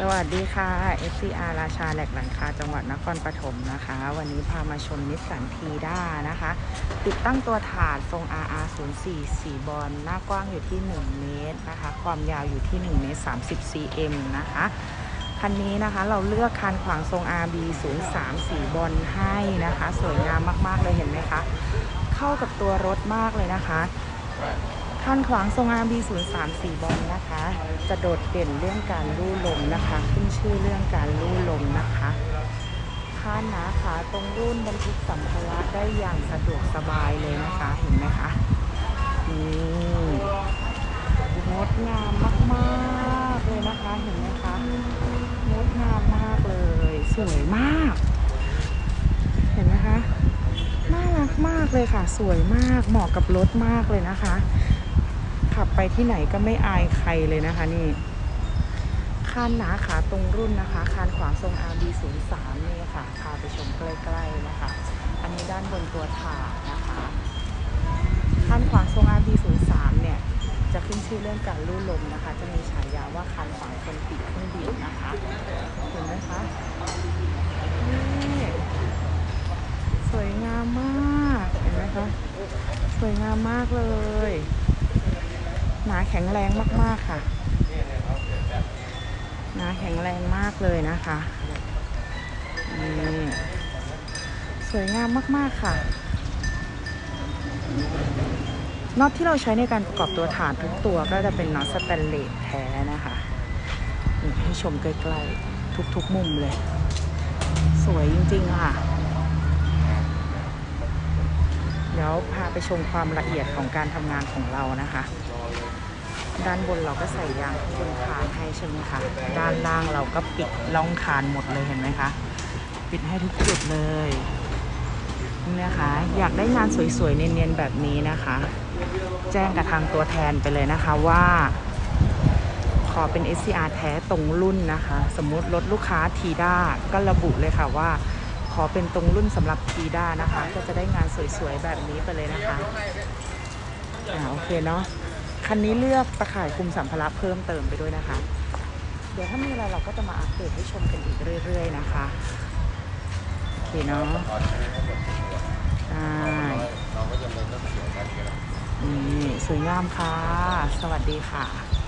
สวัสดีค่ะ FCR ราชาแหลกหลังคาจังหวัดนครปฐมนะคะ วันนี้พามาชมนิสสันทีด้านะคะ ติดตั้งตัวถาดทรง RR 0 4สีบอลหน้ากว้างอยู่ที่ 1 เมตรนะคะ ความยาวอยู่ที่1เมตร30 cm นะคะคันนี้นะคะเราเลือกคันขวางทรง RB 0 3สีบอลให้นะคะ สวยงามมาก ๆ เลยเห็นไหมคะ เข้ากับตัวรถมากเลยนะคะ คันขวางทรง RB 0 3สีบอลนะคะ จะโดดเด่นเรื่องการลู่ลมนะคะ ขึ้นชื่อเรื่องการลู่ลมนะคะข้านนาขาตรงรุ่นบรรทุกสัมภาระได้อย่างสะดวกสบายเลยนะคะเห็นไหมคะนี่งดงามมากๆเลยนะคะเห็นไหมคะงดงามมากเลย สวยมาก เห็นไหมคะน่ารักมากเลยค่ะ สวยมากเหมาะกับรถมากเลยนะคะ ที่ไหนก็ไม่อายใครเลยนะคะนี่คานหนาขาตรงรุ่นนะคะคานขวางทรง RB 0 3 นี่ค่ะพาไปชมใกล้ๆนะคะ อันนี้ด้านบนตัวถาดนะคะคานขวางทรง RB 0 3 เนี่ยจะขึ้นชื่อเรื่องการลู่ลมนะคะ จะมีฉายาว่าคานขวางคนปีกเครื่องบินนะคะเห็นไหมคะนี่สวยงามมากเห็นไหมคะสวยงามมากเลย หนาแข็งแรงมาก ๆ ค่ะ หนาแข็งแรงมากเลยนะคะนี่สวยงามมาก ๆ ค่ะน็อตที่เราใช้ในการประกอบตัวฐานทุกตัวก็จะเป็นน็อตสแตนเลสแท้นะคะให้ชมใกล้ ๆ ทุก ๆ มุมเลย สวยจริง ๆ ค่ะ เดี๋ยวพาไปชมความละเอียดของการทำงานของเรานะคะ ด้านบนเราก็ใส่ยางข้างบนคานให้ใช่ไหมคะ ด้านล่างเราก็ปิดล่องคานหมดเลยเห็นไหมคะ ปิดให้ทุกจุดเลยนี่นะคะ อยากได้งานสวยๆ เนียนๆ แบบนี้นะคะ แจ้งกับทางตัวแทนไปเลยนะคะว่า ขอเป็น SCR แท้ตรงรุ่นนะคะ สมมติรถลูกค้าทีด้าก็ระบุเลยค่ะว่า ขอเป็นตรงรุ่นสำหรับทีด้านะคะ ก็จะได้งานสวยๆแบบนี้ไปเลยนะคะอ่าโอเคเนาะคันนี้เลือกตะข่ายคลุมสัมภาระเพิ่มเติมไปด้วยนะคะ เดี๋ยวถ้ามีอะไรเราก็จะมาอัปเดตให้ชมกันอีกเรื่อย ๆ นะคะ โอเคเนาะใช่นี่สวยงามค่ะ สวัสดีค่ะ